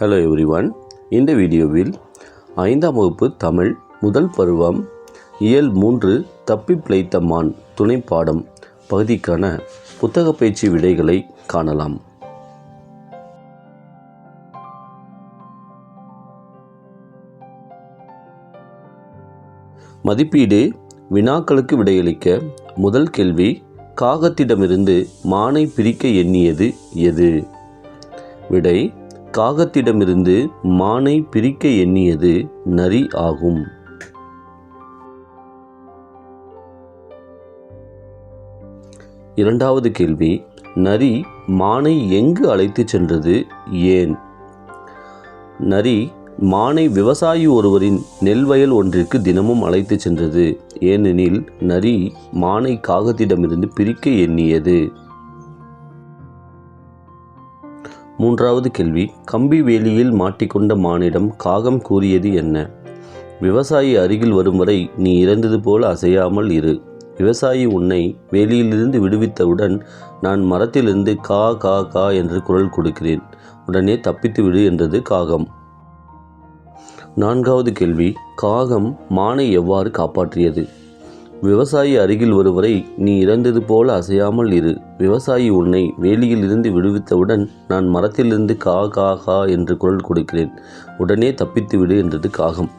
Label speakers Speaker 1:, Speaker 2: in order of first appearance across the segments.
Speaker 1: Hello everyone இந்த வீடியோவில் ஐந்தாம் வகுப்பு தமிழ் முதல் பருவம் இயல் மூன்று தப்பி பிழைத்த மான் துணை பாடம் பகுதிக்கான புத்தக பயிற்சி விடைகளை காணலாம். மதிப்பீடு வினாக்களுக்கு விடையளிக்க முதல் கேள்வி காகத்திடமிருந்து மானை பிரிக்க எண்ணியது எது? விடை காகத்திடமிருந்து மானை பிரிக்க எண்ணியது நரி ஆகும். இரண்டாவது கேள்வி நரி மானை எங்கு அழைத்துச் சென்றது ஏன்? நரி மானை விவசாயி ஒருவரின் நெல் வயல் ஒன்றிற்கு தினமும் அழைத்துச் சென்றது ஏனெனில் நரி மானை காகத்திடமிருந்து பிரிக்க எண்ணியது. மூன்றாவது கேள்வி கம்பி வேலியில் மாட்டிக்கொண்ட மானிடம் காகம் கூறியது என்ன? விவசாயி அருகில் வரும் வரை நீ இறந்தது போல அசையாமல் இரு. விவசாயி உன்னை வேலியிலிருந்து விடுவித்தவுடன் நான் மரத்திலிருந்து கா கா கா என்று குரல் கொடுக்கிறேன். உடனே தப்பித்து விடு என்றது காகம். நான்காவது கேள்வி காகம் மானை எவ்வாறு காப்பாற்றியது? விவசாயி அருகில் ஒருவரை நீ இறந்தது போல அசையாமல் இரு. விவசாயி உன்னை வேலியில் இருந்து விடுவித்தவுடன் நான் மரத்திலிருந்து கா கா கா என்று குரல் கொடுக்கிறேன். உடனே தப்பித்து விடு என்றது காகம்.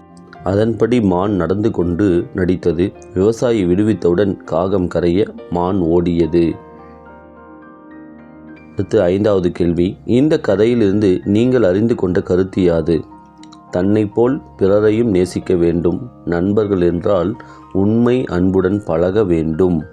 Speaker 1: அதன்படி மான் நடந்து கொண்டு நடித்தது. விவசாயி விடுவித்தவுடன் காகம் கரைய மான் ஓடியது. அடுத்து ஐந்தாவது கேள்வி. இந்த கதையிலிருந்து நீங்கள் அறிந்து கொண்ட கருத்து யாது? தன்னை போல் பிறரையும் நேசிக்க வேண்டும். நண்பர்கள் என்றால் உண்மை அன்புடன் பழக வேண்டும்.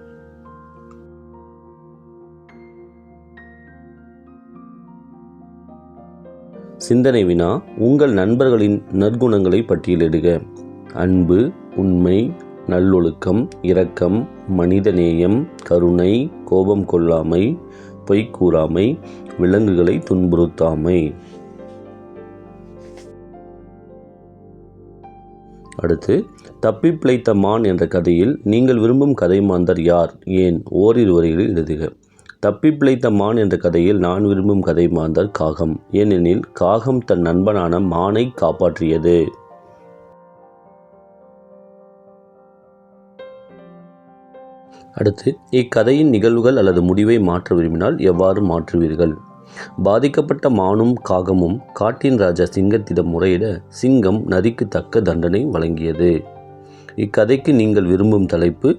Speaker 1: சிந்தனை வினா உங்கள் நண்பர்களின் நற்குணங்களை பட்டியலிடுக. அன்பு உண்மை நல்லொழுக்கம் இரக்கம் மனிதநேயம் கருணை கோபம் கொள்ளாமை பொய்க்கூறாமை விலங்குகளை துன்புறுத்தாமை. அடுத்து தப்பி பிழைத்த மான் என்ற கதையில் நீங்கள் விரும்பும் கதை மாந்தர் யார்? ஏன்? ஓரிரு வரிகளில் எழுதுக. தப்பி பிழைத்த மான் என்ற கதையில் நான் விரும்பும் கதை மாந்தர் காகம். ஏனெனில் காகம் தன் நண்பனான மானை காப்பாற்றியது. அடுத்து இக்கதையின் நிகழ்வுகள் அல்லது முடிவை மாற்ற விரும்பினால் எவ்வாறு மாற்றுவீர்கள்? பாதிக்கப்பட்ட மானும் காகமும் காட்டின் ராஜா சிங்கத்திடம் முறையிட சிங்கம் நரிக்கு தக்க தண்டனை வழங்கியது. இக்கதைக்கு நீங்கள் விரும்பும் தலைப்பு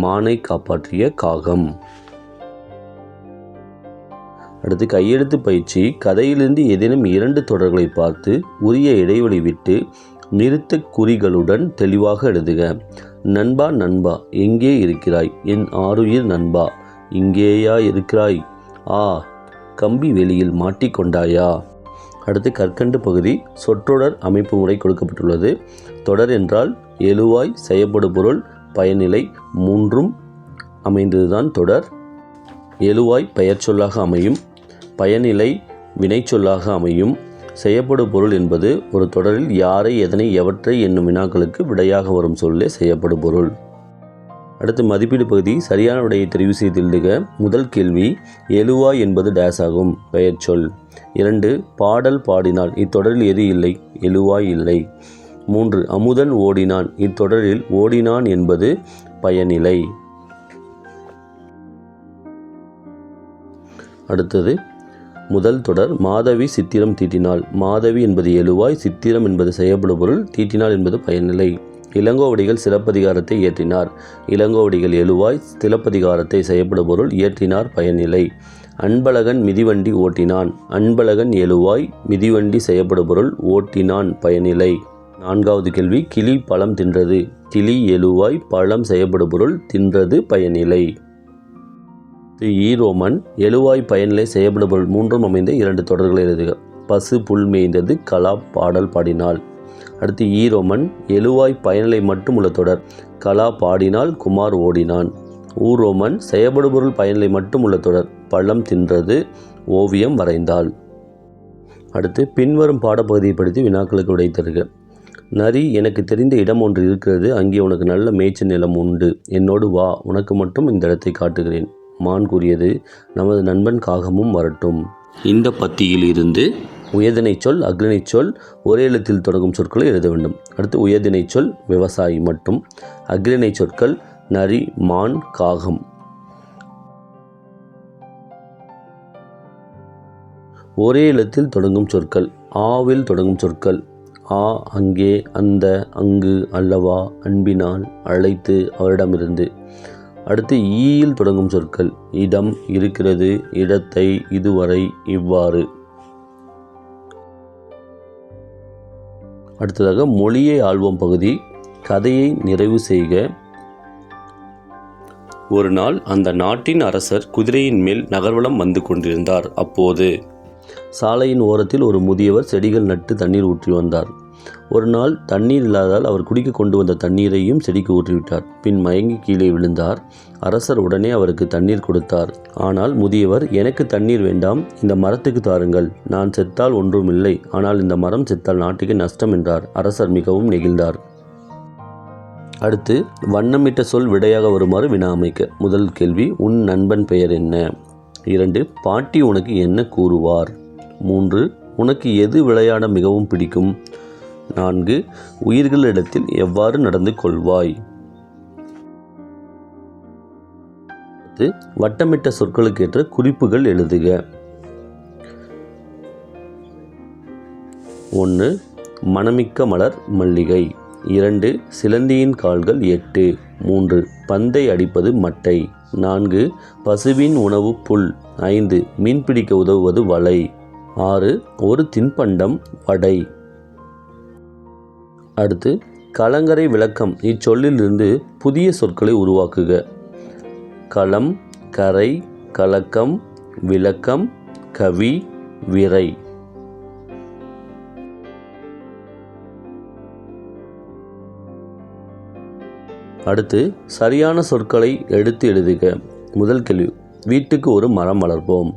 Speaker 1: மானை காப்பாற்றிய காகம் அடுத்து கையெழுத்து பயிற்சி கதையிலிருந்து ஏதேனும் இரண்டு தொடர்களை பார்த்து உரிய இடைவெளி விட்டு நிறுத்த குறிகளுடன் தெளிவாக எழுதுக. நண்பா நண்பா எங்கே இருக்கிறாய்? என் ஆருயிர் நண்பா இங்கேயா இருக்கிறாய்? ஆ கம்பி வெளியில் மாட்டிக்கொண்டாயா? அடுத்து கற்கண்டு பகுதி சொற்றொடர் அமைப்பு முறை கொடுக்கப்பட்டுள்ளது. தொடர் என்றால் எழுவாய் செய்யப்படு பொருள் பயனிலை மூன்றும் அமைந்ததுதான் தொடர். எழுவாய் பெயர் சொல்லாக அமையும் பயனிலை வினைச்சொல்லாக அமையும். செய்யப்படு பொருள் என்பது ஒரு தொடரில் யாரை எதனை எவற்றை என்னும் வினாக்களுக்கு விடையாக வரும் சொல்லே செய்யப்படு பொருள். அடுத்து மதிப்பீடு பகுதி சரியான விடையை தெரிவு செய்து முதல் கேள்வி எழுவாய் என்பது டேஸ் ஆகும். பெயர் சொல். இரண்டு பாடல் பாடினாள் இத்தொடரில் எது இல்லை? எழுவாய் இல்லை. மூன்று அமுதன் ஓடினான். இத்தொடரில் ஓடினான் என்பது பயனிலை. அடுத்தது முதல் தொடர் மாதவி சித்திரம் தீட்டினாள் மாதவி என்பது எழுவாய் சித்திரம் என்பது செய்யப்படும் பொருள் தீட்டினாள் என்பது பயனிலை. இளங்கோவடிகள் சிலப்பதிகாரத்தை இயற்றினார். இளங்கோவடிகள் எழுவாய் சிலப்பதிகாரத்தை செய்யப்படும் பொருள் இயற்றினார் பயனிலை. அன்பழகன் மிதிவண்டி ஓட்டினான். அன்பழகன் எழுவாய் மிதிவண்டி செய்யப்படும் பொருள் ஓட்டினான் பயனிலை. நான்காவது கேள்வி கிளி பழம் தின்றது. கிளி எழுவாய் பழம் செய்யப்படும் பொருள் தின்றது பயனிலை. ஈரோமன் எழுவாய் பயனிலை செய்யப்படும் பொருள் மூன்றும் அமைந்த இரண்டு தொடர்களை எழுதுக. பசு புல் மேய்ந்தது கலா பாடல் பாடினாள். அடுத்து ஈரோமன் எழுவாய் பயனிலை மட்டும் உள்ள தொடர். கலா பாடினால் குமார் ஓடினான். ஊரோமன் செயப்படுபொருள் பயனிலை மட்டும் உள்ள தொடர். பழம் தின்றது ஓவியம் வரைந்தாள். அடுத்து பின்வரும் பாடப்பகுதியை படித்து வினாக்களுக்கு விடை தருக. நரி எனக்கு தெரிந்த இடம் ஒன்று இருக்கிறது. அங்கே உனக்கு நல்ல மேய்ச்சல் நிலம் உண்டு. என்னோடு வா உனக்கு மட்டும் இந்த இடத்தை காட்டுகிறேன். மான் கூறியது நமது நண்பன் காகமும் வரட்டும். இந்த பத்தியில் இருந்து உயர்தினை சொல் அக்ரிணை சொல் ஒரே எழுத்தில் தொடங்கும் சொற்களை எழுத வேண்டும். அடுத்து உயர்தினை சொல் விவசாயி மட்டும். அக்ரிணை சொற்கள் நரி மான் காகம். ஒரே எழுத்தில் தொடங்கும் சொற்கள் ஆவில் தொடங்கும் சொற்கள். ஆ அங்கே அந்த அங்கு அல்லவா அன்பினால் அழைத்து அவரிடமிருந்து. அடுத்து ஈயில் தொடங்கும் சொற்கள் இடம் இருக்கிறது இடத்தை இதுவரை இவ்வாறு. அடுத்ததாக மொழியை ஆள்வோம் பகுதி கதையை நிறைவு செய்க. ஒரு நாள் அந்த நாட்டின் அரசர் குதிரையின் மேல் நகர்வலம் வந்து கொண்டிருந்தார். அப்போது சாலையின் ஓரத்தில் ஒரு முதியவர் செடிகள் நட்டு தண்ணீர் ஊற்றி வந்தார். ஒரு நாள் தண்ணீர் இல்லாதால் அவர் குடிக்க கொண்டு வந்த தண்ணீரையும் செடிக்கு ஊற்றிவிட்டார். பின் மயங்கி கீழே விழுந்தார். அரசர் உடனே அவருக்கு தண்ணீர் கொடுத்தார். ஆனால் முதியவர் எனக்கு தண்ணீர் வேண்டாம். இந்த மரத்துக்கு தாருங்கள். நான் செத்தால் ஒன்றுமில்லை. ஆனால் இந்த மரம் செத்தால் நாட்டுக்கு நஷ்டம் என்றார். அரசர் மிகவும் நெகிழ்ந்தார். அடுத்து வண்ணமிட்ட சொல் விடையாக வருமாறு வினா அமைக்க. முதல் கேள்வி உன் நண்பன் பெயர் என்ன? இரண்டு பாட்டி உனக்கு என்ன கூறுவார்? மூன்று உனக்கு எது விளையாட மிகவும் பிடிக்கும்? நான்கு உயிர்களிடத்தில் எவ்வாறு நடந்து கொள்வாய்? அடுத்து வட்டமிட்ட சொற்களுக்கேற்ற குறிப்புகள் எழுதுக. ஒன்று மணமிக்க மலர் மல்லிகை. இரண்டு சிலந்தியின் கால்கள் எட்டு. மூன்று பந்தை அடிப்பது மட்டை. நான்கு பசுவின் உணவு புல். ஐந்து மீன்பிடிக்க உதவுவது வலை. ஆறு ஒரு தின்பண்டம் வடை. அடுத்து கலங்கரை விளக்கம் இச்சொல்லிலிருந்து புதிய சொற்களை உருவாக்குக. களம் கரை கலக்கம் விளக்கம் கவி விரை. அடுத்து சரியான சொற்களை எடுத்து எழுதுக. முதல் கேள்வி வீட்டுக்கு ஒரு மரம் வளர்ப்போம்.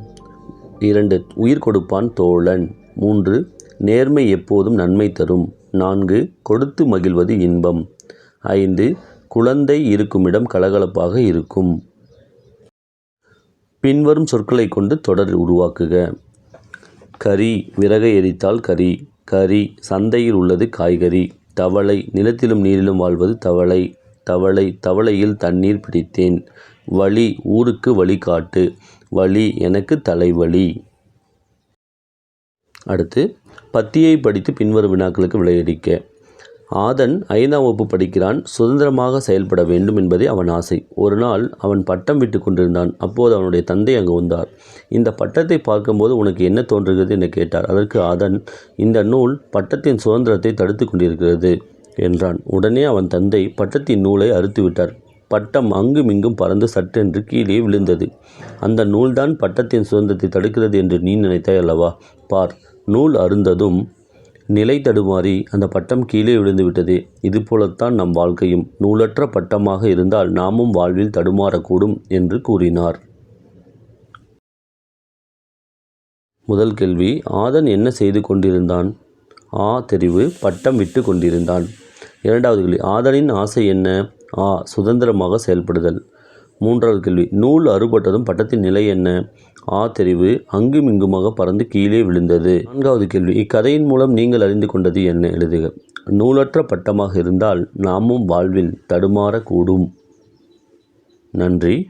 Speaker 1: இரண்டு உயிர் கொடுப்பான் தோழன். மூன்று நேர்மை எப்போதும் நன்மை தரும். நான்கு கொடுத்து மகிழ்வது இன்பம். ஐந்து குழந்தை இருக்குமிடம் கலகலப்பாக இருக்கும். பின்வரும் சொற்களை கொண்டு தொடர் உருவாக்குக. கரி விறகை எரித்தால் கரி கரி சந்தையில் உள்ளது காய்கறி. தவளை நிலத்திலும் நீரிலும் வாழ்வது தவளை. தவளை தவளையில் தண்ணீர் பிடித்தேன். வழி ஊருக்கு வழிகாட்டு. வழி எனக்கு தலைவலி. அடுத்து பத்தியை படித்து பின்வரும் வினாக்களுக்கு விளையடிக்க ஆதன் ஐந்தாம் வகுப்பு படிக்கிறான் சுதந்திரமாக செயல்பட வேண்டும் என்பதே அவன் ஆசை. ஒரு நாள் அவன் பட்டம் விட்டு கொண்டிருந்தான். அப்போது அவனுடைய தந்தை அங்கு வந்தார். இந்த பட்டத்தை பார்க்கும்போது உனக்கு என்ன தோன்றுகிறது என்று கேட்டார். அதற்கு ஆதன் இந்த நூல் பட்டத்தின் சுதந்திரத்தை தடுத்து கொண்டிருக்கிறது என்றான். உடனே அவன் தந்தை பட்டத்தின் நூலை அறுத்துவிட்டார் பட்டம் அங்குமிங்கும் பறந்து சட்டென்று கீழே விழுந்தது. அந்த நூல்தான் பட்டத்தின் சுதந்திரத்தை தடுக்கிறது என்று நீ நினைத்தாய் அல்லவா? பார் நூல் அருந்ததும் நிலை தடுமாறி அந்த பட்டம் கீழே விழுந்து விட்டது. இதுபோலத்தான் நம் வாழ்க்கையும். நூலற்ற பட்டமாக இருந்தால் நாமும் வாழ்வில் தடுமாறக்கூடும் என்று கூறினார். முதல் கேள்வி ஆதன் என்ன செய்து கொண்டிருந்தான்? ஆ தெரிவு பட்டம் விட்டு கொண்டிருந்தான். இரண்டாவது கேள்வி ஆதனின் ஆசை என்ன? ஆ சுதந்திரமாக செயல்படுதல். மூன்றாவது கேள்வி. நூல் அறுபட்டதும் பட்டத்தின் நிலை என்ன? ஆ தெரிவு. அங்கும் இங்குமாக பறந்து கீழே விழுந்தது. நான்காவது கேள்வி. இக்கதையின் மூலம் நீங்கள் அறிந்து கொண்டது என்ன? எழுதுக. நூலற்ற பட்டமாக இருந்தால் நாமும் வாழ்வில் தடுமாறக்கூடும். நன்றி.